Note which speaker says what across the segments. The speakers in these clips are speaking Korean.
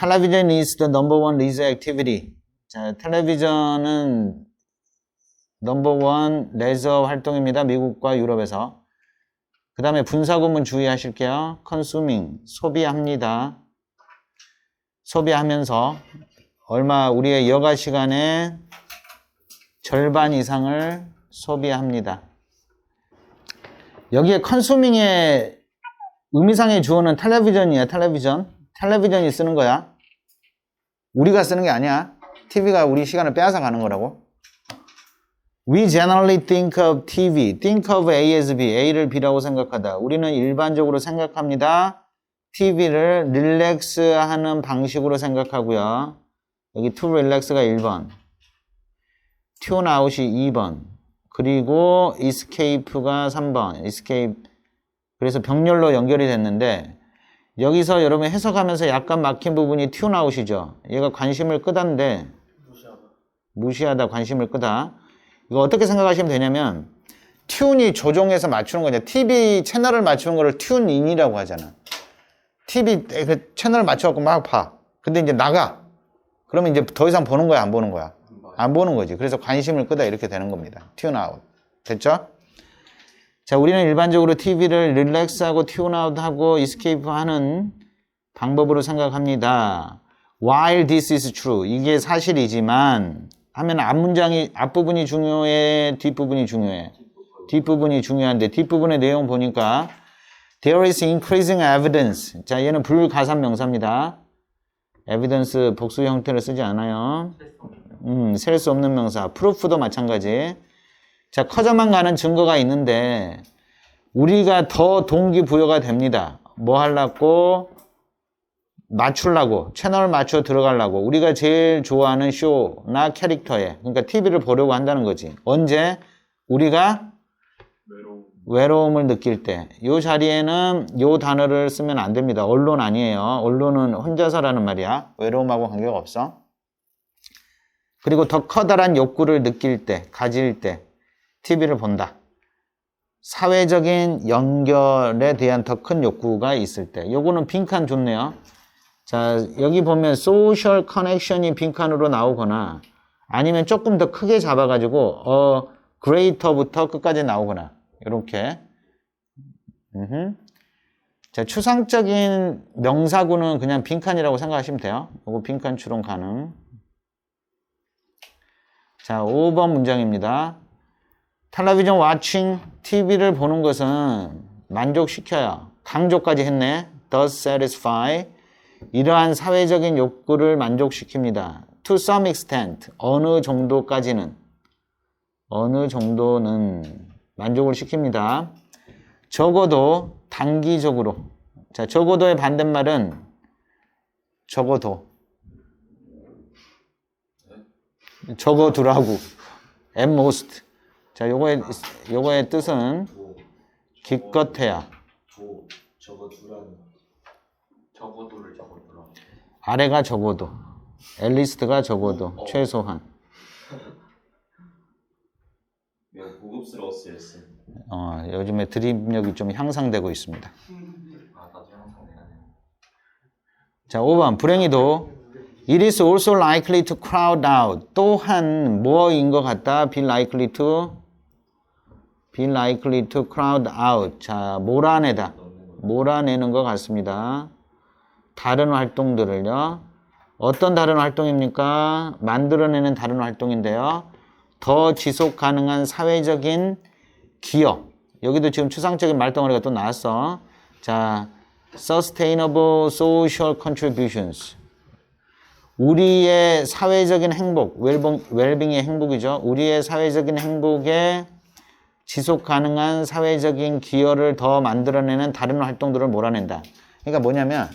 Speaker 1: television is the number one leisure activity. 자, 텔레비전은 넘버 원 레저 활동입니다. 미국과 유럽에서. 그 다음에 분사구문 주의하실게요. consuming, 소비합니다. 소비하면서 얼마 우리의 여가 시간의 절반 이상을 소비합니다. 여기에 consuming의 의미상의 주어는 텔레비전이야, 텔레비전. 텔레비전이 쓰는 거야. 우리가 쓰는 게 아니야. TV가 우리 시간을 빼앗아 가는 거라고. We generally think of TV. Think of A as B. A를 B라고 생각하다. 우리는 일반적으로 생각합니다. TV를 릴렉스 하는 방식으로 생각하고요. 여기 to relax가 1번. tune out이 2번. 그리고 escape가 3번. escape. 그래서 병렬로 연결이 됐는데 여기서 여러분 해석하면서 약간 막힌 부분이 out이죠. 얘가 관심을 끄다인데 무시하다 관심을 끄다. 이거 어떻게 생각하시면 되냐면 튠이 조종해서 맞추는 거냐. TV 채널을 맞추는 거를 튠인이라고 하잖아. TV 그 채널을 맞춰갖고 막 봐. 근데 이제 나가. 그러면 이제 더 이상 보는 거야, 안 보는 거야? 안 보는 거지. 그래서 관심을 끄다 이렇게 되는 겁니다. 튠 아웃. 됐죠? 자, 우리는 일반적으로 TV를 릴렉스하고 튠 아웃하고 이스케이프 하는 방법으로 생각합니다. While this is true. 이게 사실이지만 하면 앞 문장이 앞부분이 중요해, 뒷부분이 중요해. 뒷부분이 중요한데 뒷부분의 내용 보니까 there is increasing evidence. 자, 얘는 불가산 명사입니다. evidence 복수 형태를 쓰지 않아요. 음, 셀 수 없는 명사. proof도 마찬가지. 자, 커져만 가는 증거가 있는데 우리가 더 동기부여가 됩니다. 뭐 하려고? 맞추려고, 채널 맞춰 들어가려고, 우리가 제일 좋아하는 쇼나 캐릭터에, 그러니까 TV를 보려고 한다는 거지. 언제? 우리가
Speaker 2: 외로움
Speaker 1: 외로움을 느낄 때. 이 자리에는 이 단어를 쓰면 안 됩니다. 언론 아니에요. 언론은 혼자서라는 말이야. 외로움하고 관계가 없어. 그리고 더 커다란 욕구를 느낄 때, 가질 때, TV를 본다. 사회적인 연결에 대한 더 큰 욕구가 있을 때. 요거는 빈칸 좋네요. 자, 여기 보면 소셜 커넥션이 빈칸으로 나오거나 아니면 조금 더 크게 잡아가지고 어, greater부터 끝까지 나오거나 이렇게. 음흠. 자, 추상적인 명사구는 그냥 빈칸이라고 생각하시면 돼요. 요거 빈칸 추론 가능. 자, 5번 문장입니다. 텔레비전 와칭, TV를 보는 것은 만족시켜요. 강조까지 했네. does satisfy. 이러한 사회적인 욕구를 만족시킵니다. to some extent. 어느 정도까지는. 어느 정도는 만족을 시킵니다. 적어도 단기적으로. 자, 적어도의 반대말은 적어도. 적어두라고. at most. 자, 요거의, 요거의 뜻은
Speaker 3: 도,
Speaker 1: 기껏해야.
Speaker 2: 적어도를
Speaker 1: 아래가 적어도. 앨리스트가 적어도. 최소한.
Speaker 3: 매우 고급스러웠어요, 쌤.
Speaker 1: 어, 요즘에 드립력이 좀 향상되고 있습니다.
Speaker 2: 아 나도 항상 내가
Speaker 1: 자, 5번. 불행히도 It is also likely to crowd out. 또한 뭐인 것 같다? Be likely to Be likely to crowd out. 자, 몰아내다. 몰아내는 것 같습니다. 다른 활동들을요. 어떤 다른 활동입니까? 만들어내는 다른 활동인데요. 더 지속 가능한 사회적인 기업. 여기도 지금 추상적인 말덩어리가 또 나왔어. 자, sustainable social contributions. 우리의 사회적인 행복, 웰봉, 웰빙의 행복이죠. 우리의 사회적인 행복에 지속 가능한 사회적인 기여를 더 만들어내는 다른 활동들을 몰아낸다. 그러니까 뭐냐면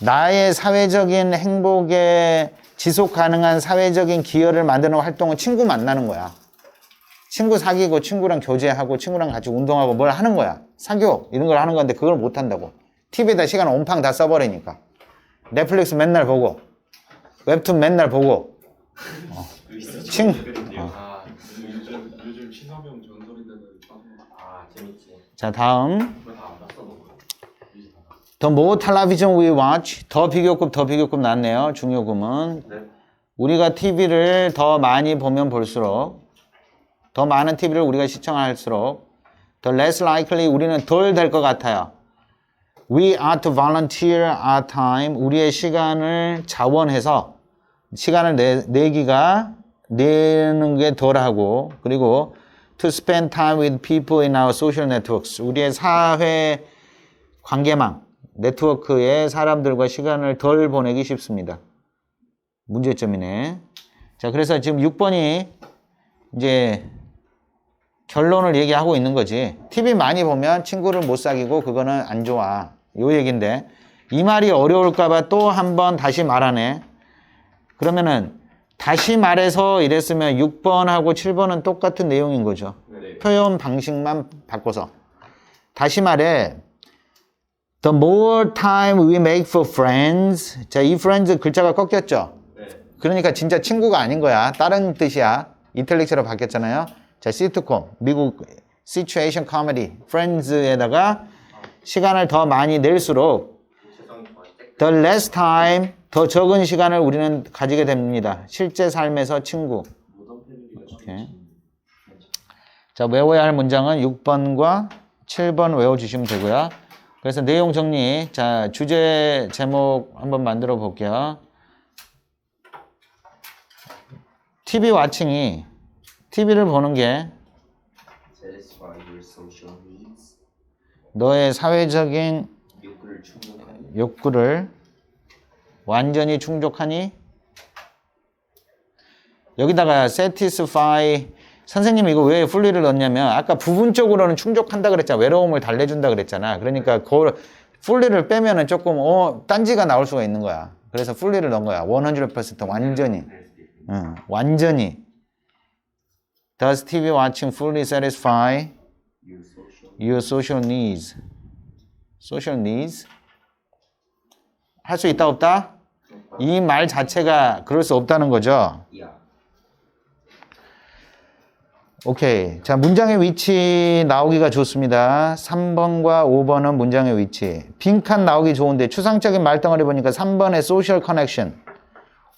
Speaker 1: 나의 사회적인 행복에 지속 가능한 사회적인 기여를 만드는 활동은 친구 만나는 거야. 친구 사귀고 친구랑 교제하고 친구랑 같이 운동하고 뭘 하는 거야. 사교 이런 걸 하는 건데 그걸 못 한다고. TV에다 시간 온팡 다 써버리니까. 넷플릭스 맨날 보고 웹툰 맨날 보고
Speaker 2: 친아
Speaker 4: 요즘 요즘 신화명 전설이 되는
Speaker 2: 빵아 재밌지
Speaker 1: 자 다음
Speaker 2: 다안 봤어 너
Speaker 1: The more television we watch, 더 비교급, 더 비교급 낫네요. 중요금은.
Speaker 2: 네.
Speaker 1: 우리가 TV를 더 많이 보면 볼수록, 더 많은 TV를 우리가 시청할수록, the less likely 우리는 덜 될 것 같아요. We are to volunteer our time. 우리의 시간을 자원해서, 시간을 내, 내기가, 내는 게 덜하고, 그리고 to spend time with people in our social networks. 우리의 사회 관계망, 네트워크에 사람들과 시간을 덜 보내기 쉽습니다. 문제점이네. 자, 그래서 지금 6번이 이제 결론을 얘기하고 있는 거지. TV 많이 보면 친구를 못 사귀고 그거는 안 좋아. 요 얘긴데. 이 말이 어려울까봐 또 한 번 다시 말하네. 그러면은 다시 말해서 이랬으면 6번하고 7번은 똑같은 내용인 거죠.
Speaker 2: 네.
Speaker 1: 표현 방식만 바꿔서. 다시 말해, the more time we make for friends. 자, 이 friends 글자가 꺾였죠?
Speaker 2: 네.
Speaker 1: 그러니까 진짜 친구가 아닌 거야. 다른 뜻이야. 이탈릭스로 바뀌었잖아요. 자, 시트콤, 미국 situation comedy, friends에다가 시간을 더 많이 낼수록 the less time, 더 적은 시간을 우리는 가지게 됩니다. 실제 삶에서 친구. 오케이. 자, 외워야 할 문장은 6번과 7번 외워주시면 되고요. 그래서 내용 정리. 자, 주제 제목 한번 만들어 볼게요. TV 와칭이 TV를 보는 게. 너의 사회적인
Speaker 3: 욕구를
Speaker 1: 완전히 충족하니? 여기다가 satisfy. 선생님 이거 왜 fully를 넣냐면 아까 부분적으로는 충족한다 그랬잖아. 외로움을 달래준다 그랬잖아. 그러니까 그 fully를 빼면은 조금 어 딴지가 나올 수가 있는 거야. 그래서 fully를 넣은 거야. 100% 완전히. 응, 완전히. Does TV watching fully satisfy?
Speaker 3: Your social
Speaker 1: needs? social needs? 할 수 있다 없다? 이 말 자체가 그럴 수 없다는 거죠. 오케이. 자, 문장의 위치 나오기가 좋습니다. 3번과 5번은 문장의 위치. 빈칸 나오기 좋은데 추상적인 말덩어리 보니까 3번에 social connection,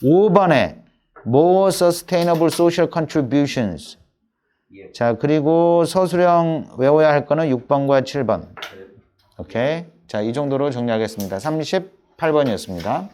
Speaker 1: 5번에 more sustainable social contributions.
Speaker 3: 예.
Speaker 1: 자, 그리고 서술형 외워야 할 거는 6번과 7번. 오케이. 자, 이 정도로 정리하겠습니다. 38번이었습니다.